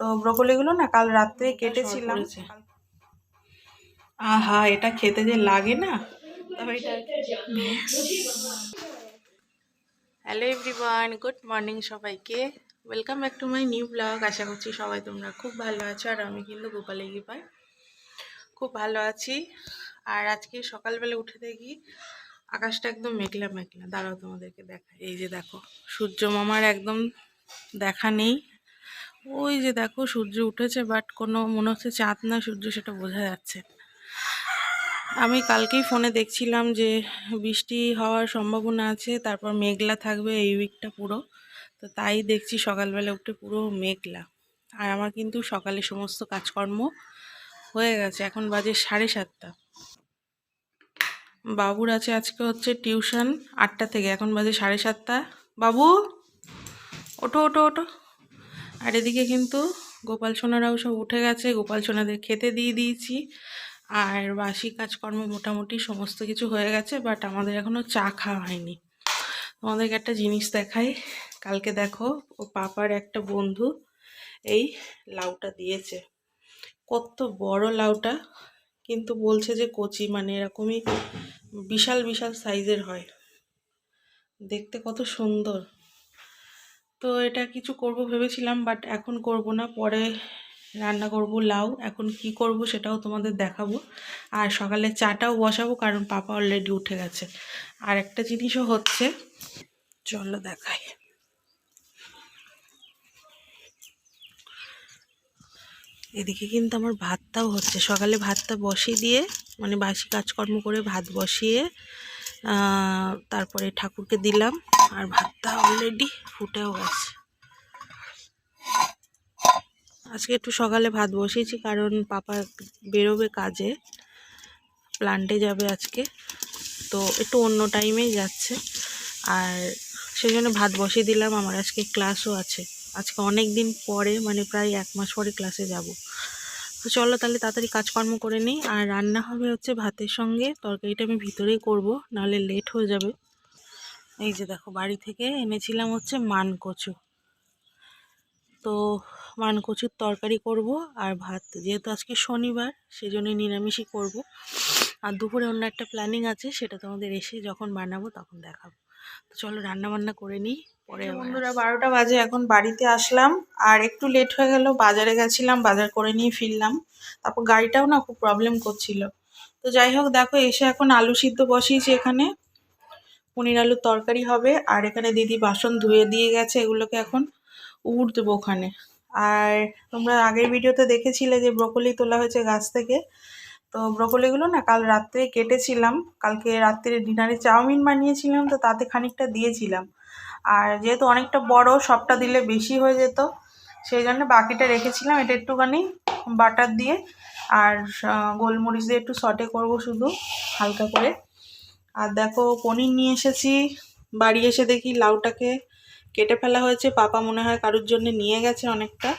তো ব্রকলিগুলো না কাল রাত্রে কেটেছিলাম। আহা এটা খেতে যে লাগে না। তবে এটা হ্যালো এভরিওয়ান গুড মর্নিং সবাইকে। Welcome back to my new blog আশা করছি সবাই তোমরা খুব ভালো আছো আর আমি কিন্তু গোপালে পাই খুব ভালো আছি। আর আজকে সকালবেলা উঠে দেখি আকাশটা একদম মেঘলা মেঘলা দাঁড়াও তোমাদেরকে দেখা এই যে দেখো সূর্য মামার একদম দেখা নেই। ওই যে দেখো সূর্য উঠেছে বাট কোনো মনে হচ্ছে চাঁদ না, সূর্য সেটা বোঝা যাচ্ছে আমি কালকেই ফোনে দেখছিলাম যে বৃষ্টি হওয়ার সম্ভাবনা আছে, তারপর মেঘলা থাকবে এই উইকটা পুরো। তো তাই দেখছি সকালবেলা উঠে পুরো মেঘলা। আর আমার কিন্তু সকালে সমস্ত কাজকর্ম হয়ে গেছে, এখন বাজে সাড়ে সাতটা। বাবুর আছে আজকে হচ্ছে টিউশন আটটা থেকে, এখন বাজে সাড়ে সাতটা। বাবু, ওঠো ওঠো ওঠো। আর এদিকে কিন্তু গোপাল সোনারাও সব উঠে গেছে। গোপাল সোনাদের খেতে দিয়ে দিয়েছি। আর বাসি কাজকর্ম মোটামুটি সমস্ত কিছু হয়ে গেছে বাট আমাদের এখনও চা খাওয়া হয়নি। তোমাদেরকে একটা জিনিস দেখাই। কালকে দেখো, ও পাপার একটা বন্ধু এই লাউটা দিয়েছে। কত বড় লাউটা, কিন্তু বলছে যে কচি মানে এরকমই বিশাল বিশাল সাইজের হয়। দেখতে কত সুন্দর। তো এটা কিছু করব ভেবেছিলাম বাট এখন করব না। পরে রান্না করব লাউ। এখন কি করব সেটাও তোমাদের দেখাবো। আর সকালে চাটাও বসাবো, কারণ পাপা অলরেডি উঠে গেছে। আর একটা জিনিসও হচ্ছে, চলো দেখাই। এদিকে কিন্তু আমার ভাতটাও হচ্ছে। সকালে ভাতটা বসিয়ে দিয়ে মানে বাসি কাজকর্ম করে ভাত বসিয়ে তারপরে ঠাকুরকে দিলাম। আর ভাতটা অলরেডি ফুটেও গেছে। আজকে একটু সকালে ভাত বসিয়েছি, কারণ পাপা বেরোবে কাজে। প্লান্টে যাবে আজকে। তো একটু অন্য টাইমেই যাচ্ছে। আর সেই জন্য ভাত বসিয়ে দিলাম, আমার আজকে ক্লাসও আছে। আজকে অনেক দিন পরে মানে প্রায় এক মাস পরে ক্লাসে যাব। তো চলো তাহলে তাড়াতাড়ি কাজকর্ম করে নিই। আর রান্না হবে হচ্ছে ভাতের সঙ্গে। তরকারিটা আমি ভিতরেই করব, নাহলে লেট হয়ে যাবে। এই যে দেখো বাড়ি থেকে এনেছিলাম হচ্ছে মান কচু তো মান কচুর তরকারি করব আর ভাত। যেহেতু আজকে শনিবার সেই জন্য নিরামিষই করব। আর দুপুরে অন্য একটা প্ল্যানিং আছে সেটা তোমাদের এসে যখন বানাবো তখন দেখাবো। তো চলো রান্না বান্না করে নিই পরে বন্ধুরা বারোটা বাজে এখন বাড়িতে আসলাম। আর একটু লেট হয়ে গেল বাজারে গেছিলাম বাজার করে নিয়ে ফিরলাম। তারপর গাড়িটাও না খুব প্রবলেম করছিল। তো যাই হোক দেখো এসে এখন আলু সিদ্ধ বসিয়েছি এখানে। পনির আলুর তরকারি হবে, আর এখানে দিদি বাসন ধুয়ে দিয়ে গেছে, এগুলোকে এখন উড় দেবো ওখানে। আর তোমরা আগের ভিডিওতে দেখেছিলে যে ব্রকলি তোলা হয়েছে গাছ থেকে। তো ব্রকলিগুলো না কাল রাত্রে কেটেছিলাম, কালকে রাত্রে ডিনারে চাউমিন বানিয়েছিলাম, তো তাতে খানিকটা দিয়েছিলাম। আর যেহেতু অনেকটা বড়, সবটা দিলে বেশি হয়ে যেত, সেই জন্য বাকিটা রেখেছিলাম, এটা একটুখানি বাটার দিয়ে। আর গোলমরিচ দিয়ে একটু সটে করব শুধু, হালকা করে। আর দেখো, পনির নিয়ে এসেছি। বাড়ি এসে দেখি লাউটাকে কেটে ফেলা হয়েছে। পাপা মনে হয় কারোর জন্য নিয়ে গেছে অনেকটা।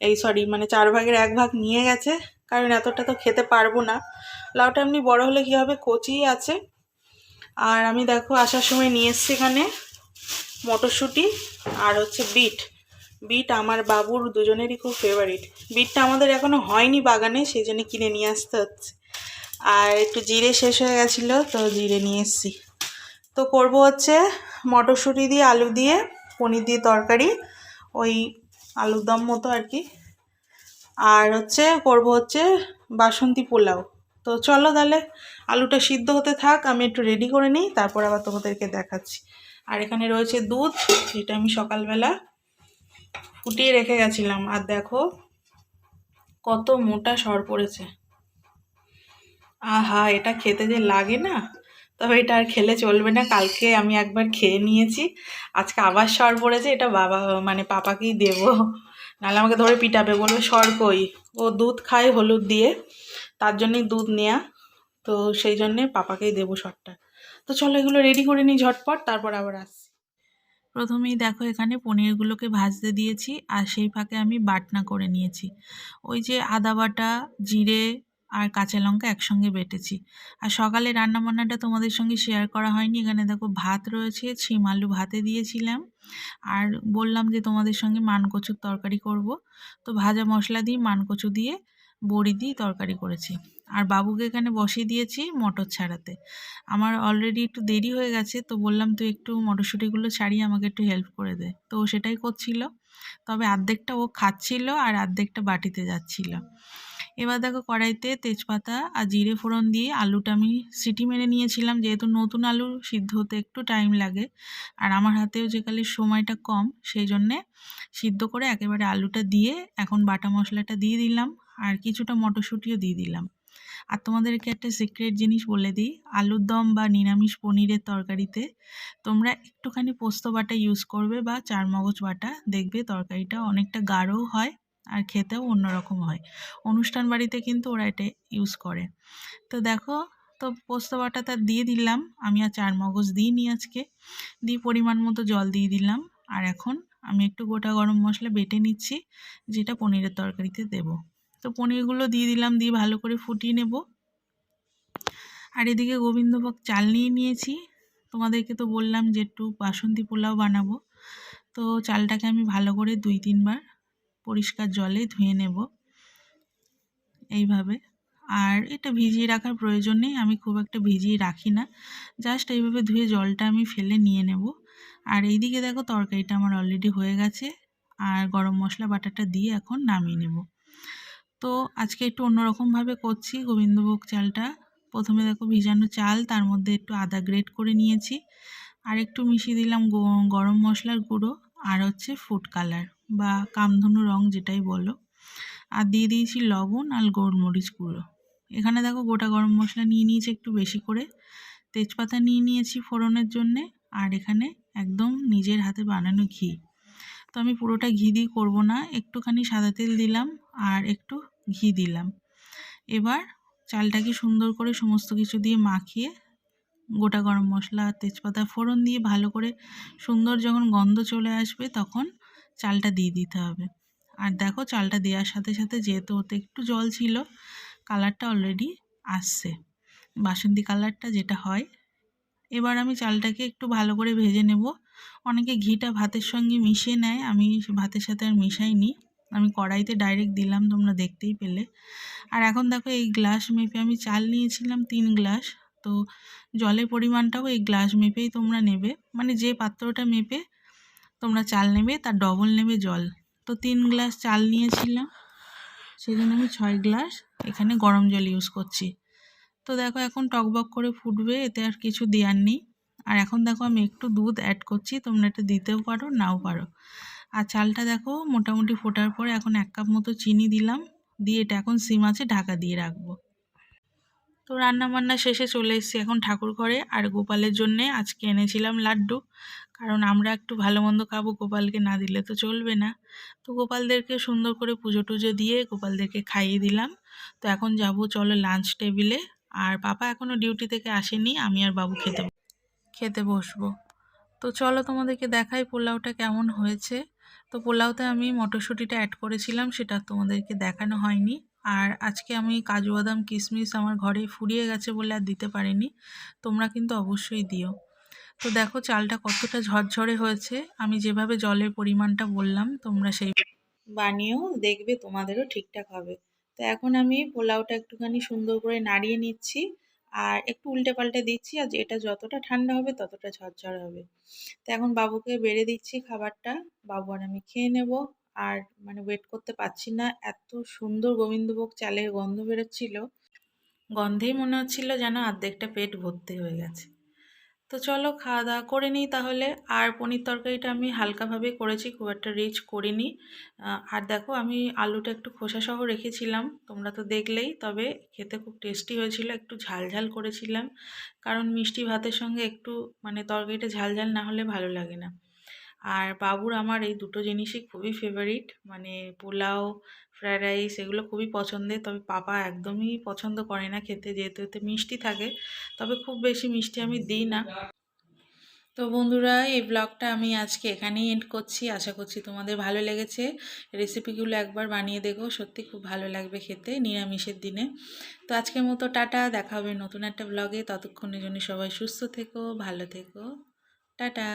এই সরি মানে চার ভাগের এক ভাগ নিয়ে গেছে। কারণ এতটা তো খেতে পারব না। লাউটা এমনি বড় হলে কী হবে? কচিই আছে। আর আমি দেখো, আসার সময় নিয়ে এসছি এখানে মটরশুঁটি আর হচ্ছে বিট। বিট আমার বাবুর দুজনেরই খুব ফেভারিট বিটটা আমাদের এখনও হয়নি বাগানে, সেই জন্য কিনে নিয়ে আসতে হচ্ছে। আর একটু জিরে শেষ হয়ে গেছিল, তো জিরে নিয়ে এসছি। তো করব হচ্ছে মটরশুঁটি দিয়ে, আলু দিয়ে, পনির দিয়ে তরকারি, ওই আলুর দম মতো আর কি। আর হচ্ছে করব হচ্ছে বাসন্তী পোলাও। তো চলো তাহলে আলুটা সিদ্ধ হতে থাক, আমি একটু রেডি করে নিই, তারপর আবার তোমাদেরকে দেখাচ্ছি। আর এখানে রয়েছে দুধ যেটা আমি সকালবেলা ফুটিয়ে রেখে গেছিলাম। আর দেখো কত মোটা সর পড়েছে। আহা, এটা খেতে যে লাগে না। তবে এটা আর খেলে চলবে না। কালকে আমি একবার খেয়ে নিয়েছি। আজকে আবার সর পড়েছে, এটা বাবা মানে পাপাকেই দেব। নাহলে আমাকে ধরে পিটাবে, বলবে, সর কই? ও দুধ খায় হলুদ দিয়ে, তার জন্যই দুধ নেয়া। তো সেই জন্যে পাপাকেই দেবো সরটা। তো চলো এগুলো রেডি করে নিই ঝটপট, তারপর আবার আসছি। প্রথমেই দেখো, এখানে পনিরগুলোকে ভাজতে দিয়েছি, আর সেই ফাঁকে আমি বাটনা করে নিয়েছি। ওই যে আদা বাটা, জিরে আর কাঁচা লঙ্কা একসঙ্গে বেটেছি। আর সকালে রান্নাবান্নাটা তোমাদের সঙ্গে শেয়ার করা হয়নি। এখানে দেখো ভাত রয়েছে, ছিম আলু ভাতে দিয়েছিলাম। আর বললাম যে তোমাদের সঙ্গে মানকচুর তরকারি করব। তো ভাজা মশলা দিয়ে মানকচু দিয়ে বড়ি দিয়ে তরকারি করেছি। আর বাবুকে এখানে বসিয়ে দিয়েছি মটর ছাড়াতে। আমার অলরেডি একটু দেরি হয়ে গেছে, তো বললাম তুই একটু মটরশুঁটিগুলো ছাড়িয়ে আমাকে একটু হেল্প করে দে। তো সেটাই করছিল। তবে অর্ধেকটা ও খাচ্ছিল আর অর্ধেকটা বাটিতে যাচ্ছিল। এবার দেখো কড়াইতে তেজপাতা আর জিরে ফোড়ন দিয়ে আলুটা আমি সিটি মেরে নিয়েছিলাম, যেহেতু নতুন আলু সিদ্ধ হতে একটু টাইম লাগে। আর আমার হাতেও যে কালে সময়টা কম, সেই জন্যে সিদ্ধ করে একেবারে আলুটা দিয়ে এখন বাটা মশলাটা দিয়ে দিলাম আর কিছুটা মটরশুঁটিও দিয়ে দিলাম। আর তোমাদেরকে একটা সিক্রেট জিনিস বলে দিই, আলুর দম বা নিরামিষ পনিরের তরকারিতে তোমরা একটুখানি পোস্ত বাটা ইউজ করবে বা চারমগজ বাটা, দেখবে তরকারিটা অনেকটা গাঢ়ও হয় আর খেতেও অন্যরকম হয়। অনুষ্ঠান বাড়িতে কিন্তু ওরা এটা ইউজ করে। তো দেখো, তো পোস্ত বাটাটা দিয়ে দিলাম। আমি আর চার মগজ দিইনি আজকে। দিয়ে পরিমাণ মতো জল দিয়ে দিলাম। আর এখন আমি একটু গোটা গরম মশলা বেটে নিচ্ছি, যেটা পনিরের তরকারিতে দেব। তো পনিরগুলো দিয়ে দিলাম, দিয়ে ভালো করে ফুটিয়ে নেব। আর এদিকে গোবিন্দভোগ চাল নিয়ে নিয়েছি। তোমাদেরকে তো বললাম যে একটু বাসন্তী পোলাও বানাবো। তো চালটাকে আমি ভালো করে দুই, তিনবার পরিষ্কার জলে ধুয়ে নেব এইভাবে। আর এটা ভিজিয়ে রাখার প্রয়োজন নেই, আমি খুব একটা ভিজিয়ে রাখি না। জাস্ট এইভাবে ধুয়ে জলটা আমি ফেলে নিয়ে নেব। আর এইদিকে দেখো তরকারিটা আমার অলরেডি হয়ে গেছে, আর গরম মশলা বাটাটা দিয়ে এখন নামিয়ে নেব। তো আজকে একটু অন্যরকমভাবে করছি গোবিন্দভোগ চালটা। প্রথমে দেখো ভিজানো চাল, তার মধ্যে একটু আদা গ্রেট করে নিয়েছি। আর একটু মিশিয়ে দিলাম গরম মশলার গুঁড়ো। আর হচ্ছে ফুড কালার বা কামধনু রং যেটাই বলো। আর দিয়ে দিয়েছি লবণ আর গোলমরিচ গুঁড়ো। এখানে দেখো গোটা গরম মশলা নিয়ে নিয়েছি একটু বেশি করে। তেজপাতা নিয়ে নিয়েছি ফোড়নের জন্যে আর এখানে একদম নিজের হাতে বানানো ঘি। তো আমি পুরোটা ঘি দিয়ে করব না, একটুখানি সাদা তেল দিলাম আর একটু ঘি দিলাম। এবার চালটাকে সুন্দর করে সমস্ত কিছু দিয়ে মাখিয়ে গোটা গরম মশলা, তেজপাতা, ফোড়ন দিয়ে ভালো করে সুন্দর যখন গন্ধ চলে আসবে তখন চালটা দিয়ে দিতে হবে। আর দেখো চালটা দেওয়ার সাথে সাথে যেহেতু ওতে একটু জল ছিল, কালারটা অলরেডি আসছে। বাসন্তী কালারটা যেটা হয়, এবার আমি চালটাকে একটু ভালো করে ভেজে নেব। অনেকে ঘিটা ভাতের সঙ্গে মিশিয়ে নেয়, আমি ভাতের সাথে আর মিশাইনি। আমি কড়াইতে ডাইরেক্ট দিলাম, তোমরা দেখতেই পেলে। আর এখন দেখো এই গ্লাস মেপে আমি চাল নিয়েছিলাম, তিন গ্লাস তো জলের পরিমাণটাও এই গ্লাস মেপেই তোমরা নেবে। মানে যে পাত্রটা মেপে তোমরা চাল নেবে, তার ডবল নেবে জল। তো তিন গ্লাস চাল নিয়েছিলাম সেই জন্য আমি ছয় গ্লাস এখানে গরম জল ইউজ করছি। তো দেখো এখন টকবক করে ফুটবে, এতে আর কিছু দেওয়ার নেই। আর এখন দেখো আমি একটু দুধ অ্যাড করছি, তোমরা এটা দিতেও পারো, নাও পারো। আর চালটা দেখো মোটামুটি ফোটার পরে এখন এক কাপ মতো চিনি দিলাম, দিয়ে এটা এখন সিম আছে ঢাকা দিয়ে রাখব। তো রান্না বান্না শেষে চলে এসেছি এখন ঠাকুর ঘরে আর গোপালের জন্যে আজকে এনেছিলাম লাড্ডু। কারণ আমরা একটু ভালো মন্দ খাব গোপালকে না দিলে তো চলবে না। তো গোপালদেরকে সুন্দর করে পুজো টুজো দিয়ে গোপালদেরকে খাইয়ে দিলাম। তো এখন যাব চলো লাঞ্চ টেবিলে আর পাপা এখনও ডিউটি থেকে আসেনি, আমি আর বাবু খেতে খেতে বসবো। তো চলো তোমাদেরকে দেখাই পোলাওটা কেমন হয়েছে। তো পোলাওতে আমি মটরশুঁটিটা অ্যাড করেছিলাম, সেটা তোমাদেরকে দেখানো হয়নি। আর আজকে আমি কাজু বাদাম কিশমিশ আমার ঘরে ফুরিয়ে গেছে বলে আর দিতে পারিনি, তোমরা কিন্তু অবশ্যই দিও। তো দেখো চালটা কতটা ঝরঝরে হয়েছে, আমি যেভাবে জলের পরিমাণটা বললাম, তোমরা সেই বানিয়েও দেখবে তোমাদেরও ঠিকঠাক হবে। তো এখন আমি পোলাওটা একটুখানি সুন্দর করে নাড়িয়ে নিচ্ছি আর একটু উল্টে পাল্টে দিচ্ছি আর এটা যতটা ঠান্ডা হবে ততটা ঝরঝর হবে। তো এখন বাবুকে বেড়ে দিচ্ছি খাবারটা, বাবু আর আমি খেয়ে নেব। আর মানে ওয়েট করতে পারছি না। এত সুন্দর গোবিন্দভোগ চালের গন্ধ বেরোচ্ছিল। গন্ধেই মনে হচ্ছিল যেন অর্ধেকটা পেট ভর্তি হয়ে গেছে। তো চলো খাওয়া দাওয়া করে নিই তাহলে। আর পনির তরকারিটা আমি হালকাভাবে করেছি, খুব একটা রিচ করিনি। আর দেখো আমি আলুটা একটু খোসাসহ রেখেছিলাম। তোমরা তো দেখলেই, তবে খেতে খুব টেস্টি হয়েছিল। একটু ঝাল ঝাল করেছিলাম। কারণ মিষ্টি ভাতের সঙ্গে একটু মানে তরকারিটা ঝাল ঝাল না হলে ভালো লাগে না। আর বাবুর আমার এই দুটো জিনিসই খুবই ফেভারিট মানে পোলাও ফ্রায়েড রাইস এগুলো খুবই পছন্দের। তবে পাপা একদমই পছন্দ করে না খেতে, যেহেতু এতে মিষ্টি থাকে। তবে খুব বেশি মিষ্টি আমি দিই না। তো বন্ধুরা, এই ব্লগটা আমি আজকে এখানেই এন্ড করছি। আশা করছি তোমাদের ভালো লেগেছে। রেসিপিগুলো একবার বানিয়ে দেখো। সত্যি খুব ভালো লাগবে খেতে নিরামিষের দিনে। তো আজকের মতো টাটা, দেখা হবে নতুন একটা ব্লগে ততক্ষণের জন্য সবাই সুস্থ থেকো, ভালো থেকো। টাটা।